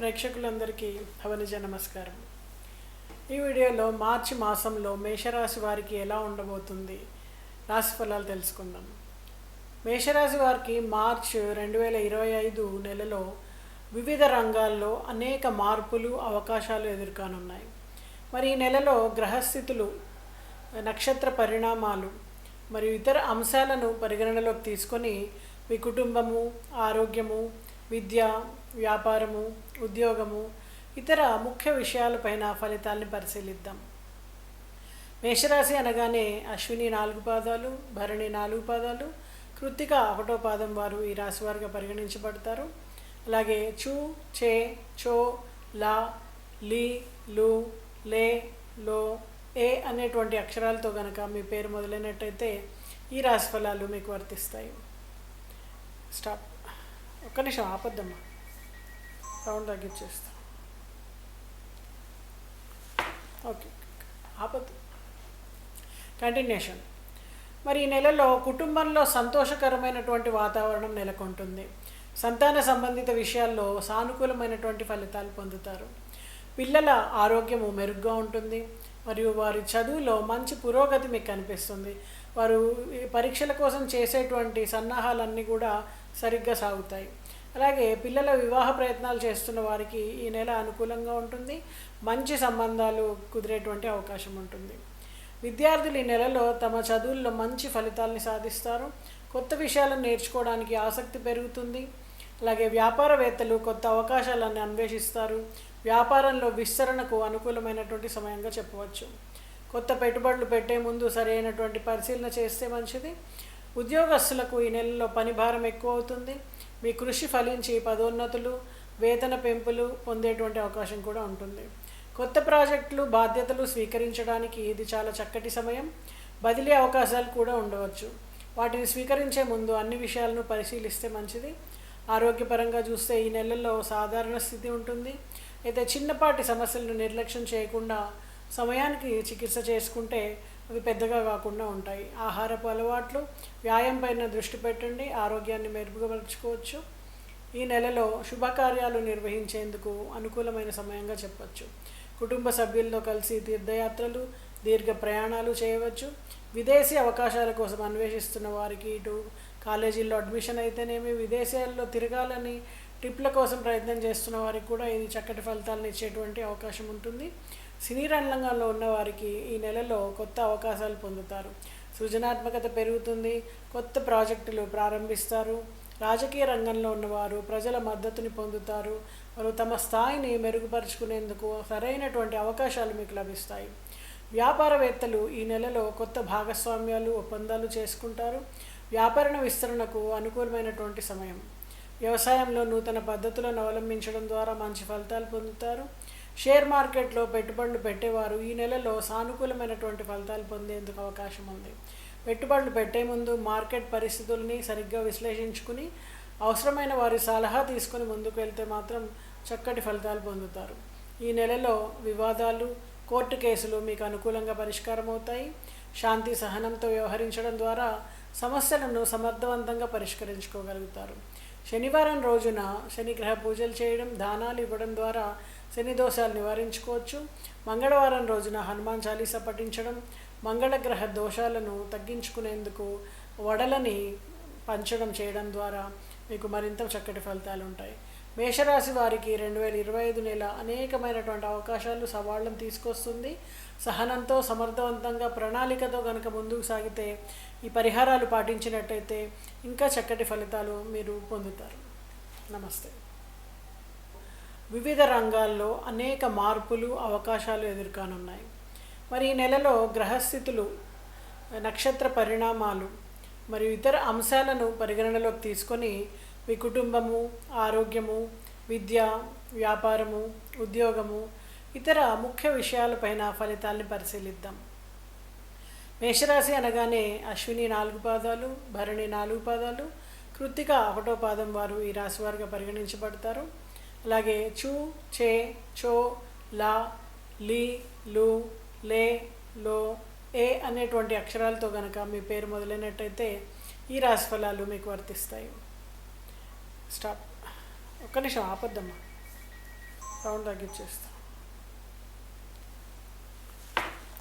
ప్రేక్షకులందరికీ హవనిజ నమస్కారం. ఈ వీడియోలో మార్చి మాసంలో మేషరాశి వారికి ఎలా ఉండబోతుంది? రాశి ఫలాలు తెలుసుకుందాం. మేషరాశి వారికి మార్చ్ రెండు వేల ఇరవై ఐదు నెలలో వివిధ రంగాల్లో అనేక మార్పులు అవకాశాలు ఎదుర్కానున్నాయి. మరి ఈ నెలలో గ్రహస్థితులు నక్షత్ర పరిణామాలు మరియు ఇతర అంశాలను పరిగణనలోకి తీసుకొని మీ కుటుంబము ఆరోగ్యము విద్య వ్యాపారము ఉద్యోగము ఇతర ముఖ్య విషయాలపైన ఫలితాల్ని పరిశీలిద్దాం. మేషరాశి అనగానే అశ్విని నాలుగు పాదాలు భరణి నాలుగు పాదాలు కృత్తిక ఒకటో పాదం వారు ఈ రాశి వారుగా పరిగణించబడతారు. అలాగే చు చే చో లా లీ లు లే లో ఏ అనేటువంటి అక్షరాలతో గనక మీ పేరు మొదలైనట్టయితే ఈ రాశి ఫలాలు మీకు వర్తిస్తాయి. స్టాప్. ఒక్క నిమిషం ఆపద్దమ్మా. సౌండ్ తగ్గించేస్తా ఓకే ఆపద్దు. కంటిన్యూషన్ మరి ఈ నెలలో కుటుంబంలో సంతోషకరమైనటువంటి వాతావరణం నెలకొంటుంది. సంతాన సంబంధిత విషయాల్లో సానుకూలమైనటువంటి ఫలితాలు పొందుతారు. పిల్లల ఆరోగ్యము మెరుగ్గా ఉంటుంది. మరియు వారి చదువులో మంచి పురోగతి మీకు కనిపిస్తుంది. వారు పరీక్షల కోసం చేసేటువంటి సన్నాహాలన్నీ కూడా సరిగ్గా సాగుతాయి. అలాగే పిల్లల వివాహ ప్రయత్నాలు చేస్తున్న వారికి ఈ నెల అనుకూలంగా ఉంటుంది. మంచి సంబంధాలు కుదిరేటువంటి అవకాశం ఉంటుంది. విద్యార్థులు ఈ నెలలో తమ చదువుల్లో మంచి ఫలితాలని సాధిస్తారు. కొత్త విషయాలను నేర్చుకోవడానికి ఆసక్తి పెరుగుతుంది. అలాగే వ్యాపారవేత్తలు కొత్త అవకాశాలను అన్వేషిస్తారు. వ్యాపారంలో విస్తరణకు అనుకూలమైనటువంటి సమయంగా చెప్పవచ్చు. కొత్త పెట్టుబడులు పెట్టే ముందు సరైనటువంటి పరిశీలన చేస్తే మంచిది. ఉద్యోగస్తులకు ఈ నెలలో పని భారం ఎక్కువ అవుతుంది. మీ కృషి ఫలించి పదోన్నతులు వేతన పెంపులు పొందేటువంటి అవకాశం కూడా ఉంటుంది. కొత్త ప్రాజెక్టులు బాధ్యతలు స్వీకరించడానికి ఇది చాలా చక్కటి సమయం. బదిలీ అవకాశాలు కూడా ఉండవచ్చు. వాటిని స్వీకరించే ముందు అన్ని విషయాలను పరిశీలిస్తే మంచిది. ఆరోగ్యపరంగా చూస్తే ఈ నెలల్లో సాధారణ స్థితి ఉంటుంది. అయితే చిన్నపాటి సమస్యలను నిర్లక్ష్యం చేయకుండా సమయానికి చికిత్స చేసుకుంటే అవి పెద్దగా కాకుండా ఉంటాయి. ఆహారపు అలవాట్లు వ్యాయామం పైన దృష్టి పెట్టండి ఆరోగ్యాన్ని మెరుగుపరుచుకోవచ్చు. ఈ నెలలో శుభకార్యాలు నిర్వహించేందుకు అనుకూలమైన సమయంగా చెప్పచ్చు. కుటుంబ సభ్యులతో కలిసి తీర్థయాత్రలు దీర్ఘ ప్రయాణాలు చేయవచ్చు. విదేశీ అవకాశాల కోసం అన్వేషిస్తున్న వారికి ఇటు కాలేజీల్లో అడ్మిషన్ అయితేనేమి విదేశాల్లో తిరగాలని ట్రిప్ల కోసం ప్రయత్నం చేస్తున్న వారికి కూడా ఇది చక్కటి ఫలితాలను ఇచ్చేటువంటి అవకాశం ఉంటుంది. సినీ రంగంలో ఉన్నవారికి ఈ నెలలో కొత్త అవకాశాలు పొందుతారు. సృజనాత్మకత పెరుగుతుంది కొత్త ప్రాజెక్టులు ప్రారంభిస్తారు. రాజకీయ రంగంలో ఉన్నవారు ప్రజల మద్దతుని పొందుతారు. వారు తమ స్థాయిని మెరుగుపరుచుకునేందుకు సరైనటువంటి అవకాశాలు మీకు లభిస్తాయి. వ్యాపారవేత్తలు ఈ నెలలో కొత్త భాగస్వామ్యాలు ఒప్పందాలు చేసుకుంటారు. వ్యాపారణ విస్తరణకు అనుకూలమైనటువంటి సమయం. వ్యవసాయంలో నూతన పద్ధతులను అవలంబించడం ద్వారా మంచి ఫలితాలు పొందుతారు. షేర్ మార్కెట్లో పెట్టుబడులు పెట్టేవారు. ఈ నెలలో సానుకూలమైనటువంటి ఫలితాలు పొందేందుకు అవకాశం ఉంది. పెట్టుబడులు పెట్టే ముందు మార్కెట్ పరిస్థితుల్ని సరిగ్గా విశ్లేషించుకుని అవసరమైన వారి సలహా తీసుకుని ముందుకు వెళ్తే మాత్రం చక్కటి ఫలితాలు పొందుతారు. ఈ నెలలో వివాదాలు కోర్టు కేసులు మీకు అనుకూలంగా పరిష్కారం అవుతాయి. శాంతి సహనంతో వ్యవహరించడం ద్వారా సమస్యలను సమర్థవంతంగా పరిష్కరించుకోగలుగుతారు. శనివారం రోజున శనిగ్రహ పూజలు చేయడం దానాలు ఇవ్వడం ద్వారా శని దోషాలు నివారించుకోవచ్చు. మంగళవారం రోజున హనుమాన్ చాలీస పఠించడం మంగళగ్రహ దోషాలను తగ్గించుకునేందుకు వడలని పంచడం చేయడం ద్వారా మీకు మరింత చక్కటి ఫలితాలు ఉంటాయి. మేషరాశి వారికి రెండు వేల ఇరవై ఐదు నెల అనేకమైనటువంటి అవకాశాలు సవాళ్ళను తీసుకొస్తుంది. సహనంతో సమర్థవంతంగా ప్రణాళికతో కనుక ముందుకు సాగితే ఈ పరిహారాలు పాటించినట్టయితే ఇంకా చక్కటి ఫలితాలు మీరు పొందుతారు. నమస్తే. వివిధ రంగాల్లో అనేక మార్పులు అవకాశాలు ఎదుర్కానున్నాయి. మరి ఈ నెలలో గ్రహస్థితులు నక్షత్ర పరిణామాలు మరియు ఇతర అంశాలను పరిగణనలోకి తీసుకొని మీ కుటుంబము ఆరోగ్యము విద్య వ్యాపారము ఉద్యోగము ఇతర ముఖ్య విషయాలపైన ఫలితాల్ని పరిశీలిద్దాం. మేషరాశి అనగానే అశ్విని నాలుగు పాదాలు భరణి నాలుగు పాదాలు కృత్తిక ఒకటో పాదం వారు ఈ రాశి వారుగా పరిగణించబడతారు. అలాగే చూ చే చో లా లీ లు లే లో ఏ అనేటువంటి అక్షరాలతో కనుక మీ పేరు మొదలైనట్టయితే ఈ రాశి ఫలాలు మీకు వర్తిస్తాయి. స్టాప్. ఒక్క నిమిషం ఆపద్దమ్మా. రౌండ్ తగ్గించేస్తా.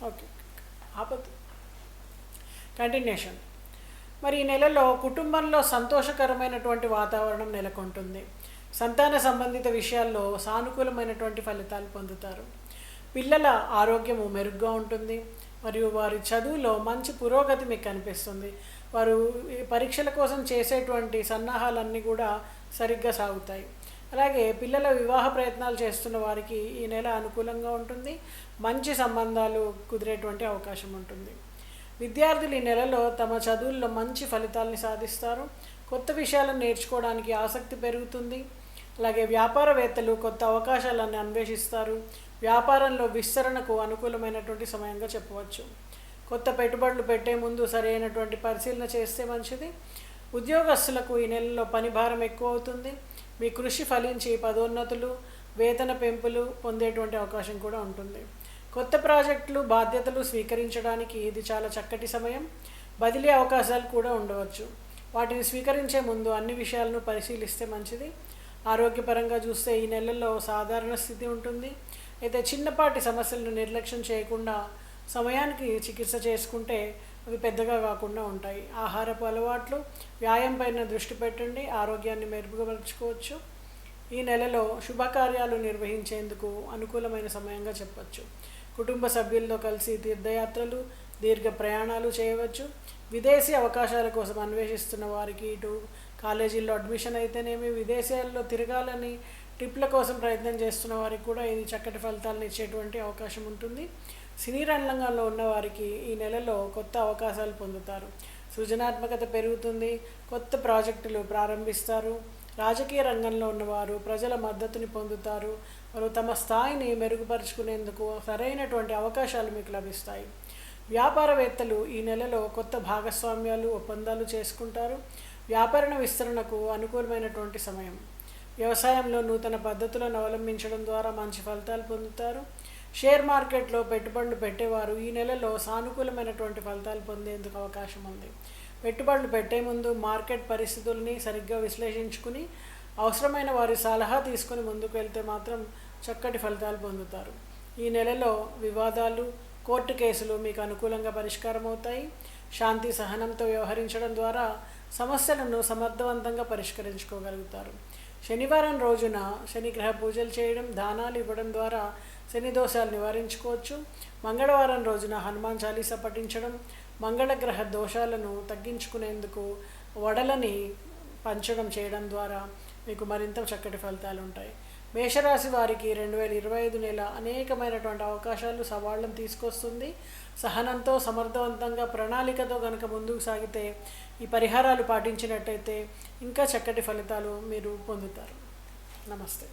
ఓకే. ఆపద్దు. కంటిన్యూషన్. మరి ఈ నెలలో కుటుంబంలో సంతోషకరమైనటువంటి వాతావరణం నెలకొంటుంది. సంతాన సంబంధిత విషయాల్లో సానుకూలమైనటువంటి ఫలితాలు పొందుతారు. పిల్లల ఆరోగ్యము మెరుగ్గా ఉంటుంది. మరియు వారి చదువులో మంచి పురోగతి మీకు కనిపిస్తుంది. వారు పరీక్షల కోసం చేసేటువంటి సన్నాహాలన్నీ కూడా సరిగ్గా సాగుతాయి. అలాగే పిల్లల వివాహ ప్రయత్నాలు చేస్తున్న వారికి ఈ నెల అనుకూలంగా ఉంటుంది. మంచి సంబంధాలు కుదిరేటువంటి అవకాశం ఉంటుంది. విద్యార్థులు ఈ నెలలో తమ చదువుల్లో మంచి ఫలితాలని సాధిస్తారు. కొత్త విషయాలను నేర్చుకోవడానికి ఆసక్తి పెరుగుతుంది. అలాగే వ్యాపారవేత్తలు కొత్త అవకాశాలను అన్వేషిస్తారు. వ్యాపారంలో విస్తరణకు అనుకూలమైనటువంటి సమయంగా చెప్పవచ్చు. కొత్త పెట్టుబడులు పెట్టే ముందు సరైనటువంటి పరిశీలన చేస్తే మంచిది. ఉద్యోగస్తులకు ఈ నెలలో పని భారం ఎక్కువ అవుతుంది. మీ కృషి ఫలించి పదోన్నతులు వేతన పెంపులు పొందేటువంటి అవకాశం కూడా ఉంటుంది. కొత్త ప్రాజెక్టులు బాధ్యతలు స్వీకరించడానికి ఇది చాలా చక్కటి సమయం. బదిలీ అవకాశాలు కూడా ఉండవచ్చు. వాటిని స్వీకరించే ముందు అన్ని విషయాలను పరిశీలిస్తే మంచిది. ఆరోగ్యపరంగా చూస్తే ఈ నెలల్లో సాధారణ స్థితి ఉంటుంది. అయితే చిన్నపాటి సమస్యలను నిర్లక్ష్యం చేయకుండా సమయానికి చికిత్స చేసుకుంటే అవి పెద్దగా కాకుండా ఉంటాయి. ఆహారపు అలవాట్లు వ్యాయామం పైన దృష్టి పెట్టండి ఆరోగ్యాన్ని మెరుగుపరుచుకోవచ్చు. ఈ నెలలో శుభకార్యాలు నిర్వహించేందుకు అనుకూలమైన సమయంగా చెప్పచ్చు. కుటుంబ సభ్యులతో కలిసి తీర్థయాత్రలు దీర్ఘ ప్రయాణాలు చేయవచ్చు. విదేశీ అవకాశాల కోసం అన్వేషిస్తున్న వారికి ఇటు కాలేజీల్లో అడ్మిషన్ అయితేనేమి విదేశాల్లో తిరగాలని ట్రిప్ల కోసం ప్రయత్నం చేస్తున్న వారికి కూడా ఇది చక్కటి ఫలితాలను ఇచ్చేటువంటి అవకాశం ఉంటుంది. సినీ రంగంలో ఉన్న వారికి ఈ నెలలో కొత్త అవకాశాలు పొందుతారు. సృజనాత్మకత పెరుగుతుంది కొత్త ప్రాజెక్టులు ప్రారంభిస్తారు. రాజకీయ రంగంలో ఉన్నవారు ప్రజల మద్దతుని పొందుతారు. వారు తమ స్థాయిని మెరుగుపరుచుకునేందుకు సరైనటువంటి అవకాశాలు మీకు లభిస్తాయి. వ్యాపారవేత్తలు ఈ నెలలో కొత్త భాగస్వామ్యాలు ఒప్పందాలు చేసుకుంటారు. వ్యాపారణ విస్తరణకు అనుకూలమైనటువంటి సమయం. వ్యవసాయంలో నూతన పద్ధతులను అవలంబించడం ద్వారా మంచి ఫలితాలు పొందుతారు. షేర్ మార్కెట్లో పెట్టుబడులు పెట్టేవారు ఈ నెలలో సానుకూలమైనటువంటి ఫలితాలు పొందేందుకు అవకాశం ఉంది. పెట్టుబడులు పెట్టే ముందు మార్కెట్ పరిస్థితుల్ని సరిగ్గా విశ్లేషించుకుని అవసరమైన వారి సలహా తీసుకుని ముందుకు వెళ్తే మాత్రం చక్కటి ఫలితాలు పొందుతారు. ఈ నెలలో వివాదాలు కోర్టు కేసులు మీకు అనుకూలంగా పరిష్కారం అవుతాయి శాంతి సహనంతో వ్యవహరించడం ద్వారా సమస్యలను సమర్థవంతంగా పరిష్కరించుకోగలుగుతారు. శనివారం రోజున శనిగ్రహ పూజలు చేయడం దానాలు ఇవ్వడం ద్వారా శని దోషాలు నివారించుకోవచ్చు. మంగళవారం రోజున హనుమాన్ చాలీస పఠించడం మంగళగ్రహ దోషాలను తగ్గించుకునేందుకు వడలని పంచడం చేయడం ద్వారా మీకు మరింత చక్కటి ఫలితాలు ఉంటాయి. మేషరాశి వారికి రెండు వేల ఇరవై ఐదు నెల అనేకమైనటువంటి అవకాశాలు సవాళ్ళను తీసుకొస్తుంది. సహనంతో సమర్థవంతంగా ప్రణాళికతో కనుక ముందుకు సాగితే ఈ పరిహారాలు పాటించినట్టయితే ఇంకా చక్కటి ఫలితాలు మీరు పొందుతారు. నమస్తే.